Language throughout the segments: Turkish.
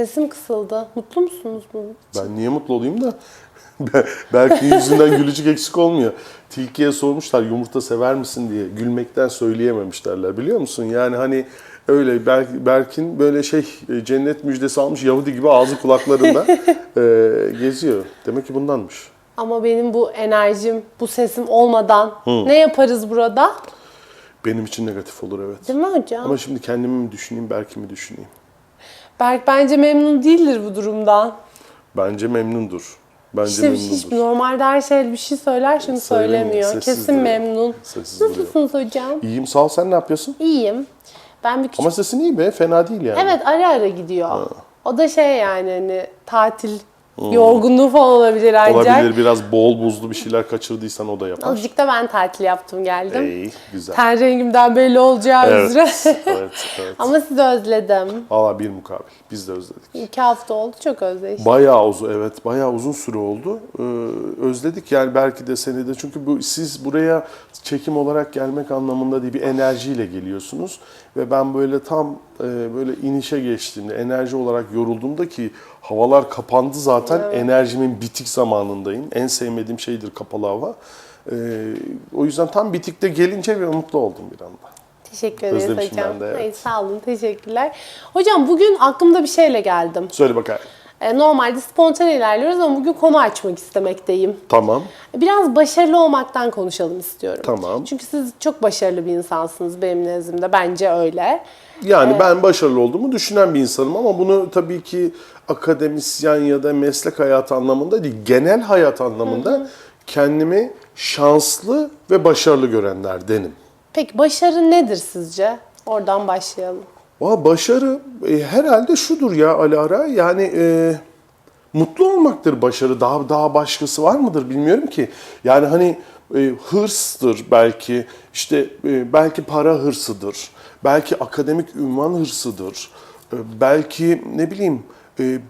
Sesim kısıldı. Mutlu musunuz bunun? Ben niye mutlu olayım da Be- Berk'in yüzünden gülücük eksik olmuyor. Tilkiye sormuşlar yumurta sever misin diye. Gülmekten söyleyememişlerler biliyor musun? Yani hani öyle Berk, Berk'in böyle şey e, cennet müjdesi almış Yahudi gibi ağzı kulaklarında e, geziyor. Demek ki bundanmış. Ama benim bu enerjim, bu sesim olmadan ne yaparız burada? Benim için negatif olur evet. Değil mi hocam? Ama şimdi kendimi mi düşüneyim, Berk'i mi düşüneyim? Berk bence memnun değildir bu durumdan. Bence memnundur. Bence İşte memnundur. hiç normalde her şey bir şey söyler şimdi Söylemiyor, söylemiyor. sessiz Kesin duruyor. memnun. Sessiz. Nasılsınız hocam? İyiyim sağ ol sen ne yapıyorsun? İyiyim. Ben bir küçük... Ama sesin iyi be fena değil yani. Evet ara ara gidiyor. O da şey yani hani tatil yorgunluğu falan olabilir ancak. Olabilir biraz bol buzlu bir şeyler kaçırdıysan o da yapar. Azıcık da ben tatil yaptım geldim. İyi, güzel. Ten rengimden belli olacağı Evet, üzere. evet, evet. Ama sizi özledim. Valla bir mukabil. Biz de özledik. İki hafta oldu çok özleştim. Bayağı uzun, evet bayağı uzun süre oldu. Ee, özledik yani belki de seni de. Çünkü bu siz buraya çekim olarak gelmek anlamında değil bir enerjiyle geliyorsunuz. Ve ben böyle tam e, böyle inişe geçtiğimde, enerji olarak yorulduğumda ki havalar kapandı zaten. Enerjimin bitik zamanındayım. En sevmediğim şeydir kapalı hava. Ee, o yüzden tam bitikte gelince ve mutlu oldum bir anda. Teşekkür ederiz Özlemişim hocam. ben de, evet. Hayır, sağ olun, teşekkürler. Hocam bugün aklımda bir şeyle geldim. Söyle bakalım. E, Normalde spontane ilerliyoruz ama bugün konu açmak istemekteyim. Tamam. Biraz başarılı olmaktan konuşalım istiyorum. Tamam. Çünkü siz çok başarılı bir insansınız benim nezdimde. Bence öyle. Yani ben başarılı olduğumu düşünen bir insanım ama bunu tabii ki akademisyen ya da meslek hayatı anlamında değil, genel hayat anlamında kendimi şanslı ve başarılı görenlerdenim. Peki başarı nedir sizce? Oradan başlayalım. Valla başarı e, herhalde şudur ya Alara yani e, mutlu olmaktır başarı. Daha daha başkası var mıdır bilmiyorum ki. Yani hani e, hırstır belki işte e, belki para hırsıdır. Belki akademik ünvan hırsıdır. E, belki ne bileyim e,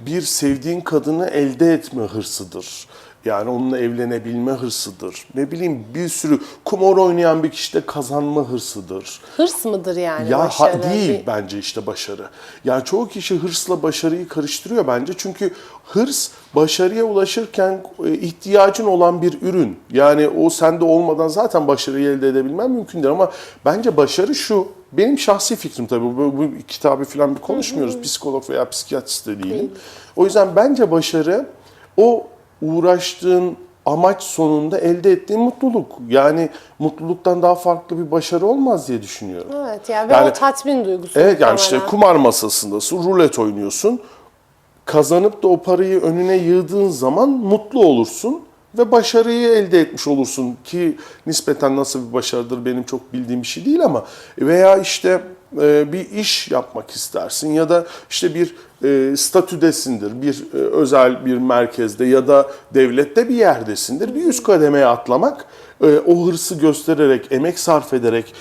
bir sevdiğin kadını elde etme hırsıdır. Yani onunla evlenebilme hırsıdır. Ne bileyim bir sürü kumar oynayan bir kişide kazanma hırsıdır. Hırs mıdır yani Ya ha- başarı? değil Bir- bence işte başarı. Yani çoğu kişi hırsla başarıyı karıştırıyor bence. Çünkü hırs başarıya ulaşırken e, ihtiyacın olan bir ürün. Yani o sende olmadan zaten başarıyı elde edebilmen mümkün değil ama bence başarı şu. Benim şahsi fikrim tabii bu, bu kitabı falan bir konuşmuyoruz. Psikolog veya psikiyatrist de değilim. O yüzden bence başarı o uğraştığın amaç sonunda elde ettiğin mutluluk. Yani mutluluktan daha farklı bir başarı olmaz diye düşünüyorum. Evet yani Yani- o tatmin duygusu. Evet yani işte kumar masasındasın, rulet oynuyorsun. Kazanıp da o parayı önüne yığdığın zaman mutlu olursun ve başarıyı elde etmiş olursun ki nispeten nasıl bir başarıdır benim çok bildiğim bir şey değil ama veya işte bir iş yapmak istersin ya da işte bir e, statüdesindir, bir e, özel bir merkezde ya da devlette bir yerdesindir. Bir üst kademeye atlamak, e, o hırsı göstererek, emek sarf ederek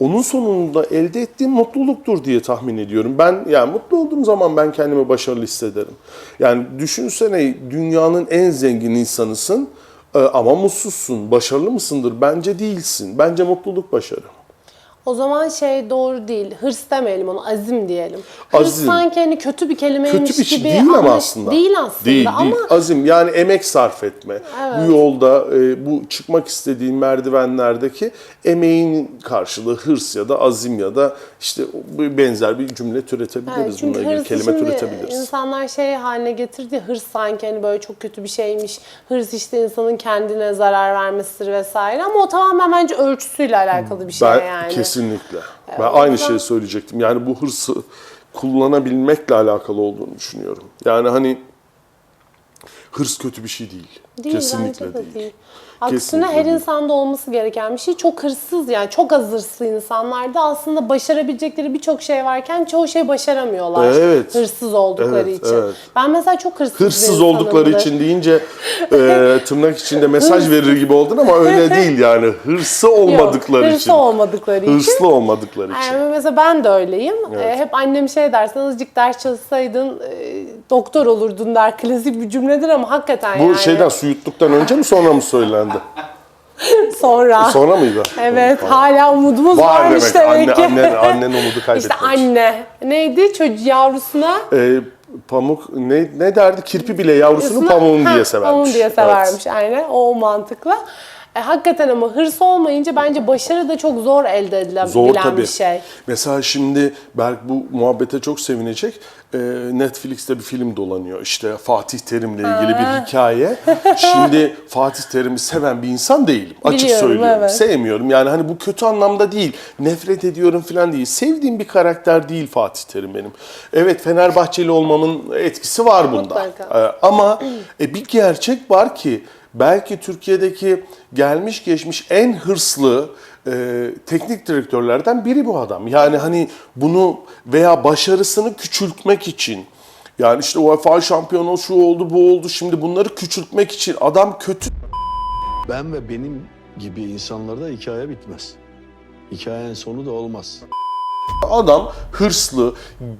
onun sonunda elde ettiğim mutluluktur diye tahmin ediyorum. Ben yani mutlu olduğum zaman ben kendimi başarılı hissederim. Yani düşünsene dünyanın en zengin insanısın e, ama mutsuzsun. Başarılı mısındır? Bence değilsin. Bence mutluluk başarı. O zaman şey doğru değil. Hırs demeyelim onu azim diyelim. Hırs Azim. sanki hani kötü bir kelimeymiş Kötü bir şey gibi değil ama aslında. Değil aslında Değil, ama değil. Azim yani emek sarf etme. Bu yolda e, bu çıkmak istediğin merdivenlerdeki emeğin karşılığı hırs ya da azim ya da işte benzer bir cümle türetebiliriz. Evet, çünkü Bununla ilgili kelime türetebiliriz. insanlar şey haline getirdi. Hırs sanki hani böyle çok kötü bir şeymiş. Hırs işte insanın kendine zarar vermesidir vesaire. Ama o tamamen bence ölçüsüyle alakalı bir şey Ben yani. Kesinlikle. Ben o aynı zaman- şeyi söyleyecektim. Yani bu hırsı kullanabilmekle alakalı olduğunu düşünüyorum. Yani hani hırs kötü bir şey değil. Değil, kesinlikle de değil. Aksine her insanda olması gereken bir şey. Çok hırsız yani çok az hırslı insanlarda aslında başarabilecekleri birçok şey varken çoğu şey başaramıyorlar. Evet. Hırsız oldukları Evet, için. evet. Ben mesela çok hırsız Hırsız oldukları için deyince e, tırnak içinde mesaj verir gibi oldun ama öyle değil yani. Hırsı olmadıkları Yok, hırslı için. olmadıkları için. Hırslı olmadıkları için. Yani mesela ben de öyleyim. Ee, hep annem şey der, sen azıcık ders çalışsaydın e, doktor olurdun der. Klasik bir cümledir ama hakikaten Bu yani. şeyden su yuttuktan önce mi sonra mı söylendi? Sonra. Sonra mıydı? Evet, Var. hala umudumuz Var varmış demek. demek Anne, ki. annen, annen umudu işte kaybetmemiş. anne. Neydi çocuğu yavrusuna? Ee, pamuk ne ne derdi? Kirpi bile yavrusunu pamuğun diye severmiş. Pamuğun diye Evet. severmiş aynen. O mantıkla. E, hakikaten ama hırs olmayınca bence başarı da çok zor elde edilebilen Zor tabii. bir şey. Mesela şimdi Berk bu muhabbete çok sevinecek. Ee, Netflix'te bir film dolanıyor. İşte Fatih Terim'le ilgili bir hikaye. Şimdi Fatih Terim'i seven bir insan değilim. Açık Biliyorum, söylüyorum. evet. Sevmiyorum. Yani hani bu kötü anlamda değil. Nefret ediyorum falan değil. Sevdiğim bir karakter değil Fatih Terim benim. Evet Fenerbahçeli olmamın etkisi var bunda. Mutlaka. Ee, ama e, bir gerçek var ki belki Türkiye'deki gelmiş geçmiş en hırslı e, teknik direktörlerden biri bu adam. Yani hani bunu veya başarısını küçültmek için yani işte UEFA şampiyonu şu oldu bu oldu şimdi bunları küçültmek için adam kötü Ben ve benim gibi insanlarda hikaye bitmez. Hikayenin sonu da olmaz. Adam hırslı,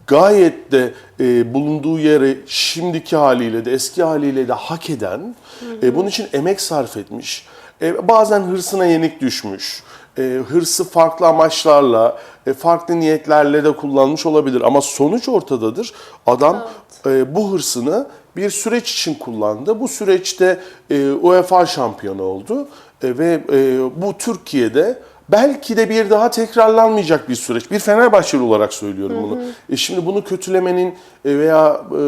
gayet de e, bulunduğu yeri şimdiki haliyle de eski haliyle de hak eden, e, bunun için emek sarf etmiş. E, bazen hırsına yenik düşmüş. E, hırsı farklı amaçlarla, e, farklı niyetlerle de kullanmış olabilir. Ama sonuç ortadadır. Adam e, bu hırsını bir süreç için kullandı. Bu süreçte e, UEFA şampiyonu oldu. E, ve e, bu Türkiye'de belki de bir daha tekrarlanmayacak bir süreç. Bir Fenerbahçeli olarak söylüyorum bunu. E şimdi bunu kötülemenin e, veya e,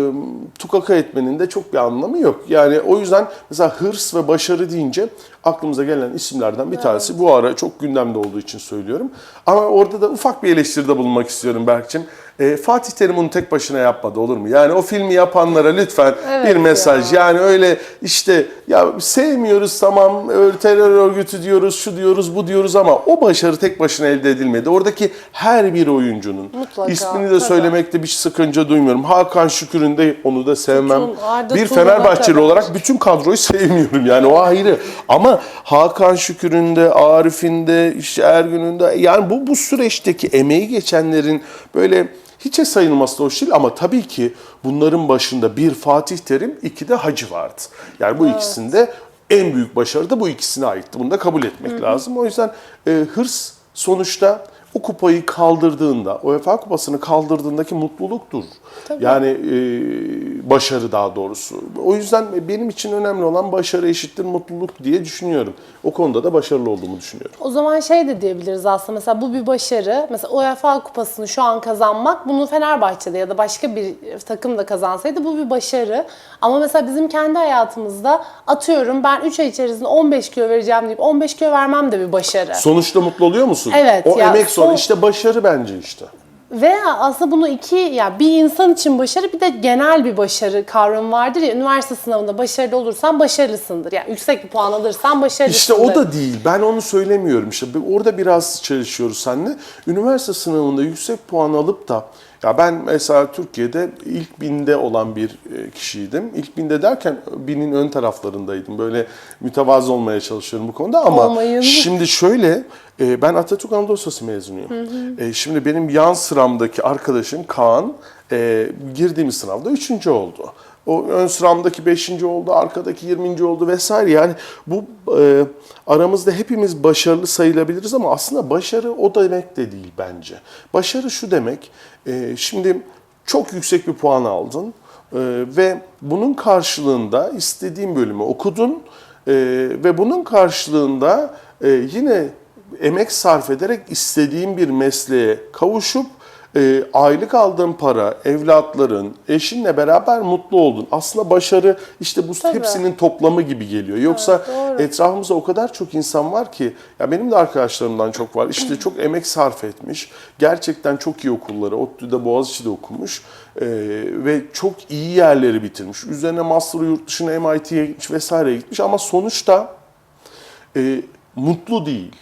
tukaka etmenin de çok bir anlamı yok. Yani o yüzden mesela hırs ve başarı deyince aklımıza gelen isimlerden bir tanesi bu ara çok gündemde olduğu için söylüyorum. Ama orada da ufak bir eleştiride bulunmak istiyorum Berk'cim. E, Fatih Terim bunu tek başına yapmadı olur mu? Yani o filmi yapanlara lütfen Evet bir mesaj. Yani öyle işte ya sevmiyoruz tamam terör örgütü diyoruz, şu diyoruz, bu diyoruz ama o başarı tek başına elde edilmedi. Oradaki her bir oyuncunun Mutlaka, ismini de söylemekte bir sakınca duymuyorum. Hakan Şükür'ün de onu da sevmem. Tutun, bir Fenerbahçeli kadar. olarak bütün kadroyu sevmiyorum yani o ayrı. Ama Hakan Şükür'ün de, Arif'in de, işte Ergün'ün de yani bu bu süreçteki emeği geçenlerin böyle hiçe sayılması da hoş değil ama tabii ki bunların başında bir Fatih Terim, iki de Hacı vardı. Yani bu ikisinde en büyük başarı da bu ikisine aitti. Bunu da kabul etmek lazım. O yüzden e, hırs sonuçta o kupayı kaldırdığında, UEFA kupasını kaldırdığındaki mutluluktur. Yani e, başarı daha doğrusu. O yüzden benim için önemli olan başarı eşittir mutluluk diye düşünüyorum. O konuda da başarılı olduğumu düşünüyorum. O zaman şey de diyebiliriz aslında mesela bu bir başarı. Mesela UEFA kupasını şu an kazanmak bunu Fenerbahçe'de ya da başka bir takım da kazansaydı bu bir başarı. Ama mesela bizim kendi hayatımızda atıyorum ben 3 ay içerisinde 15 kilo vereceğim deyip 15 kilo vermem de bir başarı. Sonuçta mutlu oluyor musun? Evet, O ya emek son son- işte başarı bence işte. Veya aslında bunu iki ya bir insan için başarı bir de genel bir başarı kavramı vardır ya üniversite sınavında başarılı olursan başarılısındır. Yani yüksek bir puan alırsan başarılısındır. İşte o da değil. Ben onu söylemiyorum. İşte orada biraz çalışıyoruz seninle. Üniversite sınavında yüksek puan alıp da ya ben mesela Türkiye'de ilk binde olan bir e, kişiydim. İlk binde derken binin ön taraflarındaydım. Böyle mütevazı olmaya çalışıyorum bu konuda ama Olmayın. şimdi şöyle e, ben Atatürk Anadolu Lisesi mezunuyum. E, Şimdi benim yan sıramdaki arkadaşım Kaan girdiğimiz sınavda üçüncü oldu. O ön sıramdaki 5. oldu, arkadaki 20. oldu vesaire. Yani bu e, aramızda hepimiz başarılı sayılabiliriz ama aslında başarı o demek de değil bence. Başarı şu demek, e, şimdi çok yüksek bir puan aldın e, ve bunun karşılığında istediğin bölümü okudun e, ve bunun karşılığında e, yine emek sarf ederek istediğin bir mesleğe kavuşup e, aylık aldığın para, evlatların, eşinle beraber mutlu oldun. Aslında başarı işte bu hepsinin toplamı gibi geliyor. Yoksa doğru. etrafımızda o kadar çok insan var ki, ya benim de arkadaşlarımdan çok var. İşte çok emek sarf etmiş, gerçekten çok iyi okulları, ODTÜ'de, Boğaziçi'de okumuş e, ve çok iyi yerleri bitirmiş. Üzerine master yurt dışına MIT'ye gitmiş vesaireye gitmiş ama sonuçta e, mutlu değil.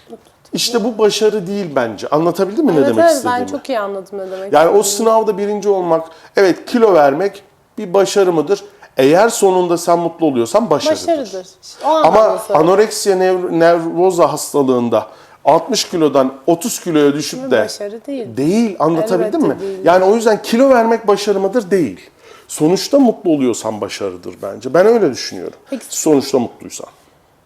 İşte bu başarı değil bence. Anlatabildim mi ne Evet, demek evet, istediğimi? ben çok iyi anladım ne demek Yani o sınavda birinci olmak, evet kilo vermek bir başarı mıdır? Eğer sonunda sen mutlu oluyorsan başarıdır. başarıdır. O Ama anoreksiya nev- nervoza hastalığında 60 kilodan 30 kiloya düşüp de başarı değil. Değil, anlatabildim Elbette mi? değil. Yani o yüzden kilo vermek başarı mıdır? Değil. Sonuçta mutlu oluyorsan başarıdır bence. Ben öyle düşünüyorum. Peki- Sonuçta mutluysan.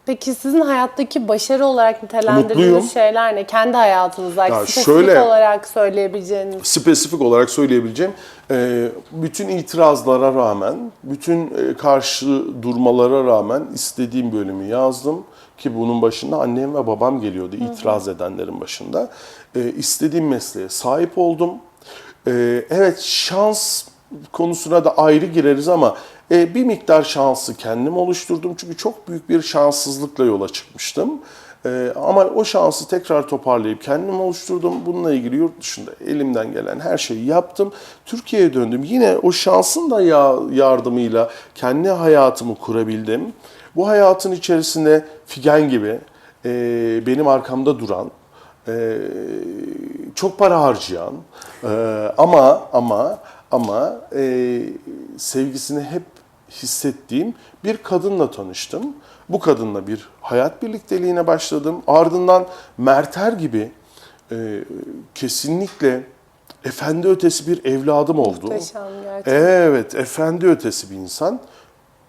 Peki sizin hayattaki başarı olarak Mutluyum. nitelendirdiğiniz şeyler ne? Kendi hayatınızda Ya spesifik şöyle- olarak söyleyebileceğiniz. spesifik olarak söyleyebileceğim e, bütün itirazlara rağmen, bütün e, karşı durmalara rağmen istediğim bölümü yazdım ki bunun başında annem ve babam geliyordu itiraz edenlerin başında. E, istediğim mesleğe sahip oldum. Evet şans konusuna da ayrı gireriz ama e, bir miktar şansı kendim oluşturdum çünkü çok büyük bir şanssızlıkla yola çıkmıştım. Ee, ama o şansı tekrar toparlayıp kendim oluşturdum. Bununla ilgili yurt dışında elimden gelen her şeyi yaptım. Türkiye'ye döndüm. Yine o şansın da ya- yardımıyla kendi hayatımı kurabildim. Bu hayatın içerisinde Figen gibi e, benim arkamda duran, e, çok para harcayan e, ama ama ama e, sevgisini hep hissettiğim bir kadınla tanıştım. Bu kadınla bir hayat birlikteliğine başladım. Ardından Merter gibi e, kesinlikle efendi ötesi bir evladım oldu. Muhteşem gerçekten. Evet, efendi ötesi bir insan.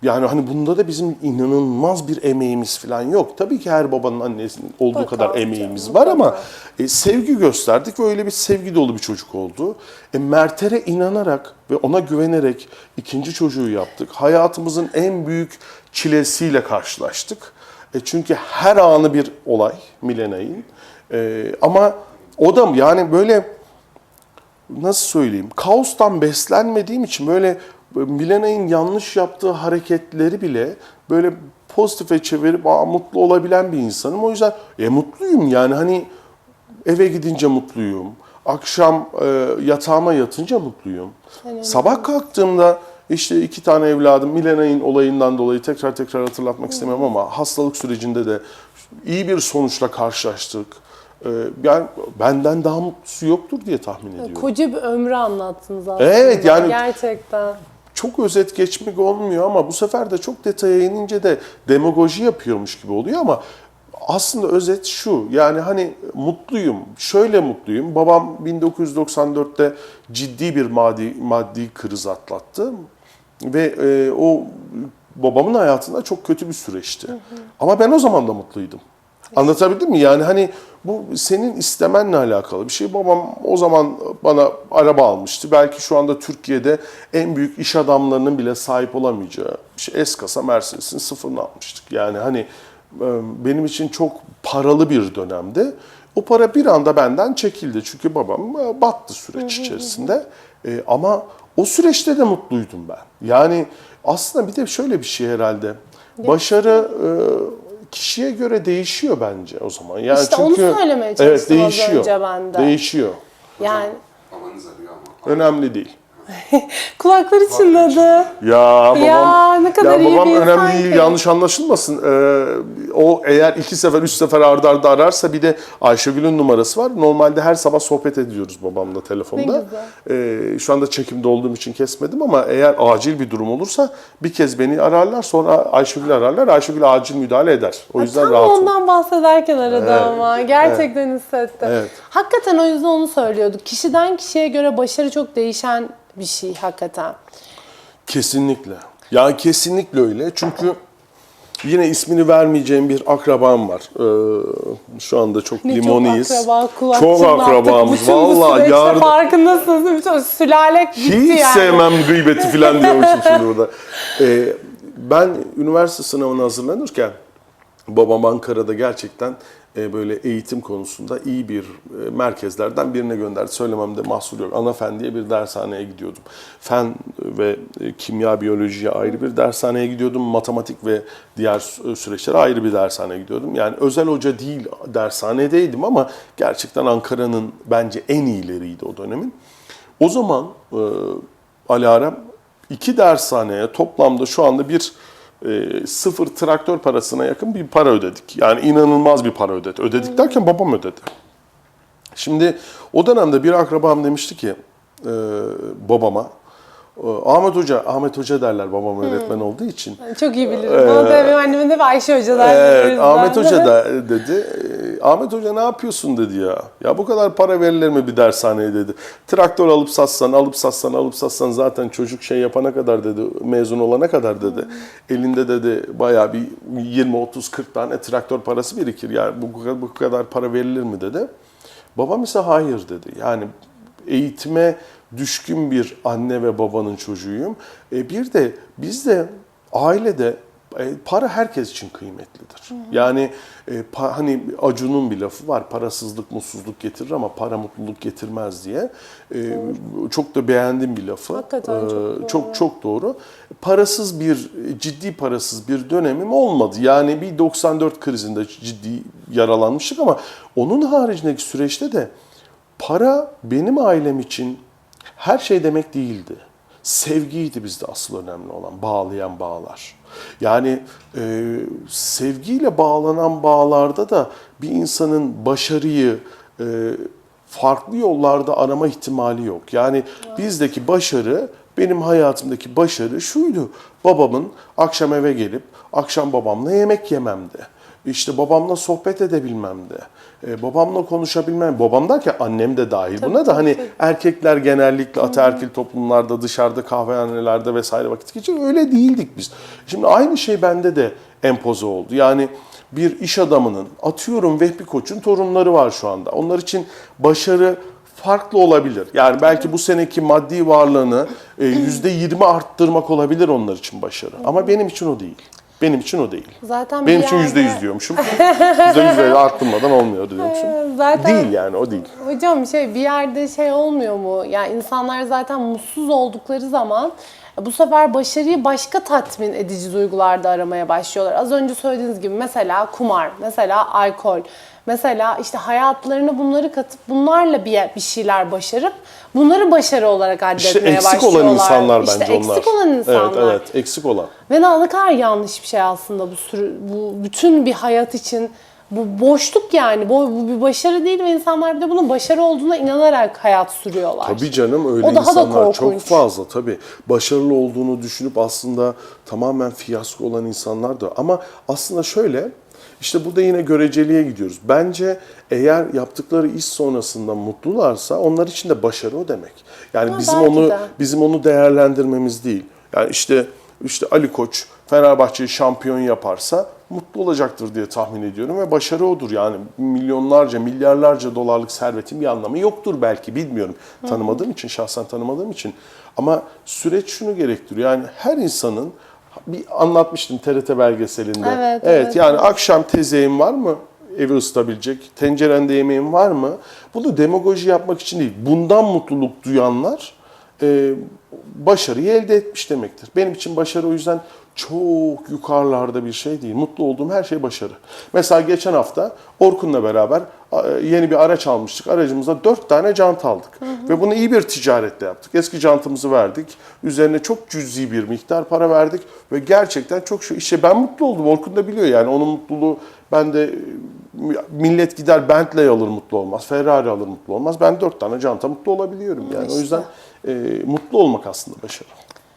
Yani hani bunda da bizim inanılmaz bir emeğimiz falan yok. Tabii ki her babanın annesinin olduğu Mutlaka kadar emeğimiz var ama e, sevgi gösterdik ve öyle bir sevgi dolu bir çocuk oldu. E, Mert'e inanarak ve ona güvenerek ikinci çocuğu yaptık. Hayatımızın en büyük çilesiyle karşılaştık. E, çünkü her anı bir olay Milenay'ın. E, ama o da yani böyle nasıl söyleyeyim kaostan beslenmediğim için böyle Milena'nın yanlış yaptığı hareketleri bile böyle pozitife çevirip Aa, mutlu olabilen bir insanım. O yüzden e, mutluyum yani hani eve gidince mutluyum. Akşam e, yatağıma yatınca mutluyum. Sabah kalktığımda işte iki tane evladım Milena'nın olayından dolayı tekrar tekrar hatırlatmak istemem ama hastalık sürecinde de iyi bir sonuçla karşılaştık. E, yani benden daha mutlusu yoktur diye tahmin ediyorum. Koca bir ömrü anlattınız aslında. Evet, yani- Gerçekten. Çok özet geçmek olmuyor ama bu sefer de çok detaya inince de demagoji yapıyormuş gibi oluyor ama aslında özet şu yani hani mutluyum şöyle mutluyum. Babam 1994'te ciddi bir maddi maddi kriz atlattı ve e, o babamın hayatında çok kötü bir süreçti. Ama ben o zaman da mutluydum. Anlatabildim mi? Yani hani bu senin istemenle alakalı bir şey. Babam o zaman bana araba almıştı. Belki şu anda Türkiye'de en büyük iş adamlarının bile sahip olamayacağı şey S-kasa Mercedes'in sıfırını almıştık. Yani hani e, benim için çok paralı bir dönemdi. O para bir anda benden çekildi. Çünkü babam e, battı süreç içerisinde. E, ama o süreçte de mutluydum ben. Yani aslında bir de şöyle bir şey herhalde. Başarı e, kişiye göre değişiyor bence o zaman. Yani İşte onu söylemeye çalıştım evet, az değişiyor. önce ben de. Değişiyor. Yani Babanız arıyor ama. Önemli değil. kulakları çınladı. Ya babam, Ya, ne kadar ya iyi babam bir önemli değil yanlış anlaşılmasın. Ee, o eğer iki sefer üç sefer ardarda arda ararsa bir de Ayşegül'ün numarası var. Normalde her sabah sohbet ediyoruz babamla telefonda. Ee, şu anda çekimde olduğum için kesmedim ama eğer acil bir durum olursa bir kez beni ararlar sonra Ayşegül ararlar. Ayşegül acil müdahale eder. O yüzden Tam rahatım. ondan bahsederken aradı Evet, ama. Gerçekten hissettim. Evet. Hakikaten o yüzden onu söylüyorduk. Kişiden kişiye göre başarı çok değişen bir şey hakikaten. Kesinlikle. Yani kesinlikle öyle. Çünkü yine ismini vermeyeceğim bir akrabam var. Ee, şu anda çok Ne limoniyiz. çok akraba, kulak Çok akrabamız. Bütün bu Vallahi süreçte yardım. farkındasınız. Bütün sülale gitti Hiç yani. sevmem gıybeti falan diyormuşum şimdi burada. Ee, ben üniversite sınavına hazırlanırken babam Ankara'da gerçekten böyle eğitim konusunda iyi bir e, merkezlerden birine gönderdi. Söylememde mahsur yok. Anafen diye bir dershaneye gidiyordum. Fen ve e, kimya, biyolojiye ayrı bir dershaneye gidiyordum. Matematik ve diğer sü- süreçlere ayrı bir dershaneye gidiyordum. Yani özel hoca değil dershanedeydim ama gerçekten Ankara'nın bence en iyileriydi o dönemin. O zaman e, Alarm iki dershaneye toplamda şu anda bir e, sıfır traktör parasına yakın bir para ödedik. Yani inanılmaz bir para ödedi. Ödedik derken babam ödedi. Şimdi o dönemde bir akrabam demişti ki e, babama, e, Ahmet Hoca, Ahmet Hoca derler babam öğretmen olduğu için. Çok iyi bilirim. Bana da benim anneme de Ayşe Hoca derdi. o Evet. Ahmet Hoca da dedi, Ahmet Hoca ne yapıyorsun dedi ya. Ya bu kadar para verilir mi bir dershaneye dedi. Traktör alıp satsan, alıp satsan, alıp satsan zaten çocuk şey yapana kadar dedi, mezun olana kadar dedi. Elinde dedi bayağı bir 20, 30, 40 tane traktör parası birikir. Yani bu, bu kadar para verilir mi dedi. Babam ise hayır dedi. Yani eğitime düşkün bir anne ve babanın çocuğuyum. E bir de biz de ailede para herkes için kıymetlidir. Yani e, pa- hani Acun'un bir lafı var. Parasızlık mutsuzluk getirir ama para mutluluk getirmez diye. E, çok da beğendiğim bir lafı. Hakikaten çok E, doğru. çok çok doğru. Parasız bir ciddi parasız bir dönemim olmadı. Yani bir 94 krizinde ciddi yaralanmıştık ama onun haricindeki süreçte de para benim ailem için her şey demek değildi. Sevgiydi bizde asıl önemli olan, bağlayan bağlar. Yani e, sevgiyle bağlanan bağlarda da bir insanın başarıyı e, farklı yollarda arama ihtimali yok. Yani bizdeki başarı, benim hayatımdaki başarı şuydu. Babamın akşam eve gelip akşam babamla yemek yememdi. İşte babamla sohbet edebilmemdi. E, babamla konuşabilmem. Babam derken annem de dahil buna da hani erkekler genellikle ataerkil toplumlarda dışarıda kahvehanelerde vesaire vakit geçirir. Öyle değildik biz. Şimdi aynı şey bende de empoze oldu. Yani bir iş adamının atıyorum Vehbi Koç'un torunları var şu anda. Onlar için başarı farklı olabilir. Yani belki bu seneki maddi varlığını e, %20 arttırmak olabilir onlar için başarı. Ama benim için o değil. Benim için o değil. Zaten Benim için yüzde yüz diyormuşum. Yüzde yüz arttırmadan olmuyor diyormuşum. Zaten Değil yani o değil. Hocam şey bir yerde şey olmuyor mu? Yani insanlar zaten mutsuz oldukları zaman bu sefer başarıyı başka tatmin edici duygularda aramaya başlıyorlar. Az önce söylediğiniz gibi mesela kumar, mesela alkol, mesela işte hayatlarına bunları katıp bunlarla bir, bir şeyler başarıp bunları başarı olarak addetmeye İşte eksik başlıyorlar. olan insanlar İşte bence onlar. eksik olan insanlar. Evet evet eksik olan. Ve ne kadar yanlış bir şey aslında bu sürü, bu bütün bir hayat için bu boşluk yani bu, bu bir başarı değil ve insanlar bir de bunun başarı olduğuna inanarak hayat sürüyorlar. Tabii canım öyle O daha da insanlar çok korkunç. fazla tabii. Başarılı olduğunu düşünüp aslında tamamen fiyasko olan insanlar da. Ama aslında şöyle işte burada yine göreceliğe gidiyoruz. Bence eğer yaptıkları iş sonrasında mutlularsa onlar için de başarı o demek. Yani Ha, bizim onu de. bizim onu değerlendirmemiz değil. Yani işte işte Ali Koç Fenerbahçe'yi şampiyon yaparsa mutlu olacaktır diye tahmin ediyorum ve başarı odur. Yani milyonlarca, milyarlarca dolarlık servetin bir anlamı yoktur belki bilmiyorum. Tanımadığım için, şahsen tanımadığım için. Ama süreç şunu gerektiriyor. Yani her insanın bir anlatmıştım TRT belgeselinde. Evet, evet. yani akşam tezeğin var mı? Evi ısıtabilecek. Tencerende yemeğin var mı? Bunu demagoji yapmak için değil. Bundan mutluluk duyanlar e, başarıyı elde etmiş demektir. Benim için başarı o yüzden çok yukarılarda bir şey değil. Mutlu olduğum her şey başarı. Mesela geçen hafta Orkun'la beraber a, yeni bir araç almıştık. Aracımıza dört tane jant aldık. Ve bunu iyi bir ticaretle yaptık. Eski jantımızı verdik. Üzerine çok cüzi bir miktar para verdik. Ve gerçekten çok şu işte ben mutlu oldum. Orkun da biliyor yani onun mutluluğu ben de millet gider Bentley alır mutlu olmaz. Ferrari alır mutlu olmaz. Ben dört tane janta mutlu olabiliyorum. Yani o yüzden e, mutlu olmak aslında başarı.